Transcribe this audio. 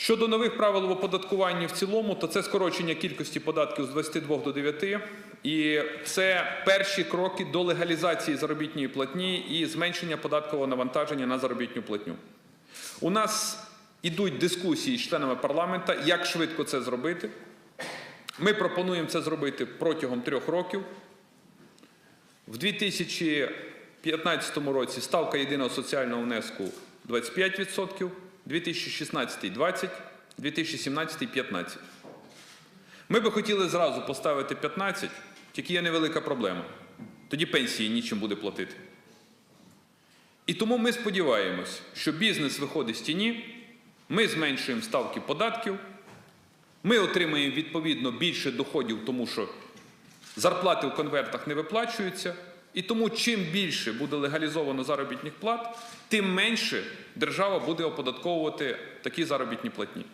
Щодо нових правил в оподаткуванні в цілому, то це скорочення кількості податків з 22 до 9. І це перші кроки до легалізації заробітної платні і зменшення податкового навантаження на заробітну платню. У нас ідуть дискусії з членами парламента, як швидко це зробити. Ми пропонуємо це зробити протягом трьох років. В 2015 році ставка єдиного соціального внеску 25%, 2016 – 20%, 2017 – 15%. Ми би хотіли зразу поставити 15%, тільки є невелика проблема. Тоді пенсії нічим буде платити. І тому ми сподіваємось, що бізнес виходить з тіні, ми зменшуємо ставки податків, ми отримаємо відповідно більше доходів, тому що зарплати в конвертах не виплачуються. І тому чим більше буде легалізовано заробітних плат, тим менше держава буде оподатковувати такі заробітні платні.